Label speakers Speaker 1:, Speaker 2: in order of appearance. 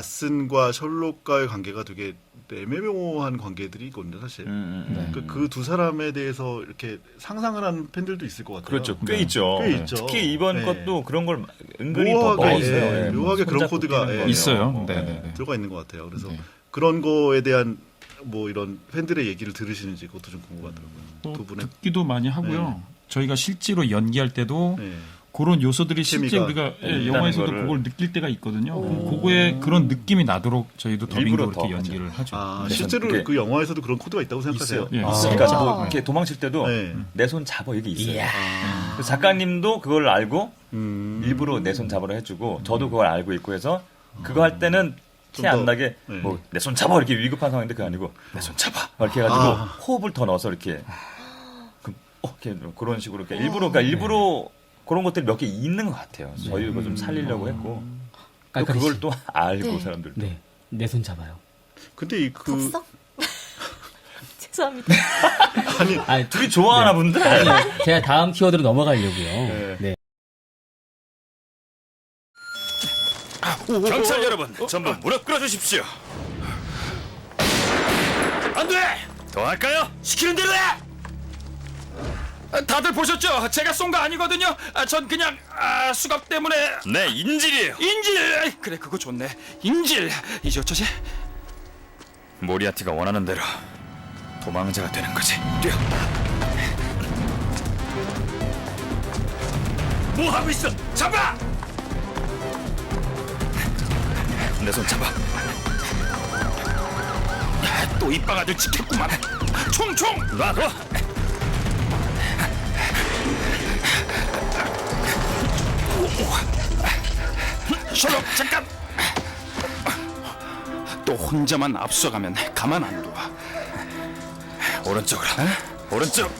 Speaker 1: 왓슨과 셜록과의 관계가 되게 애매모호한 관계들이 있거든요, 사실.
Speaker 2: 음, 음, 음.
Speaker 1: 그두 사람에 대해서 이렇게 상상을 하는 팬들도 있을 것 같아요.
Speaker 2: 그렇죠. 꽤
Speaker 3: 네.
Speaker 2: 있죠.
Speaker 1: 꽤 있죠.
Speaker 2: 특히 이번
Speaker 1: 네.
Speaker 2: 것도 그런 걸 은근히
Speaker 1: 묘하게,
Speaker 2: 더 있어요.
Speaker 1: 예,
Speaker 2: 예, 뭐
Speaker 1: 묘하게 그런 코드가, 예.
Speaker 3: 있어요.
Speaker 2: 뭐,
Speaker 3: 네,
Speaker 2: 예.
Speaker 3: 네, 네.
Speaker 1: 들어가 있는 것 같아요. 그래서
Speaker 3: 네.
Speaker 1: 그런 거에 대한 뭐 이런 팬들의 얘기를 들으시는지 그것도 좀 궁금하더라고요. 또두 분의
Speaker 3: 듣기도 많이 하고요. 저희가 실제로 연기할 때도
Speaker 1: 네.
Speaker 3: 그런 요소들이 실제 우리가 예, 영화에서도
Speaker 2: 거를.
Speaker 3: 그걸 느낄 때가 있거든요. 그거에 그런 느낌이 나도록 저희도 더빙으로
Speaker 2: 더
Speaker 3: 이렇게. 연기를 하죠.
Speaker 1: 아,
Speaker 2: 네,
Speaker 1: 실제로
Speaker 2: 그게-
Speaker 1: 그 영화에서도 그런 코드가 있다고 생각하세요?
Speaker 3: 예,
Speaker 2: 아,
Speaker 3: 있어요.
Speaker 2: 그러니까. 뭐 이렇게 도망칠 때도
Speaker 1: 네.
Speaker 2: 내 손 잡아 이게 있어요.
Speaker 1: 아,
Speaker 2: 그 작가님도 그걸 알고
Speaker 1: 음.
Speaker 2: 일부러 내 손 잡으라 해주고 저도 그걸 알고 있고 해서 그거 할 때는 티좀안
Speaker 1: 더,
Speaker 2: 나게
Speaker 1: 네.
Speaker 2: 뭐 내 손 잡아 이렇게 위급한 상황인데 그게 아니고 내 손 잡아 막 이렇게 해가지고
Speaker 1: 아.
Speaker 2: 호흡을 더 넣어서 이렇게 그, 어, 이렇게 그런 식으로 이렇게 일부러 그러니까 일부러 그런 것들이 몇 개 있는 것 같아요. 저희도 그거 좀 살리려고 했고 또
Speaker 4: 깔깔이
Speaker 2: 그걸
Speaker 4: 씨.
Speaker 2: 또 알고
Speaker 4: 네.
Speaker 2: 사람들도
Speaker 4: 네. 내 손 잡아요.
Speaker 1: 근데 이그
Speaker 5: 봤어? 죄송합니다.
Speaker 1: 아니
Speaker 4: 아니,
Speaker 2: 둘이 좋아하나 본데.
Speaker 4: 아니, 제가 다음 키워드로 넘어가려고요. 네.
Speaker 6: 경찰 여러분, 전부 무릎 꿇어 주십시오. 안 돼! 더 할까요? 시키는 대로 해!
Speaker 7: 다들 보셨죠? 제가 쏜 거 아니거든요. 아, 전 그냥 아, 수갑 때문에
Speaker 6: 네, 인질이에요.
Speaker 7: 인질. 그래 그거 좋네. 인질. 이제 어쩌지?
Speaker 6: 모리아티가 원하는 대로 도망자가 되는 거지. 뛰어. 뭐 하고 있어? 잡아! 내 손 잡아.
Speaker 7: 또 입방아들 지켰구만. 총총.
Speaker 6: 놔둬.
Speaker 7: 셜록 잠깐. 또 혼자만 앞서가면 가만 안 둬.
Speaker 6: 오른쪽으로. 오른쪽.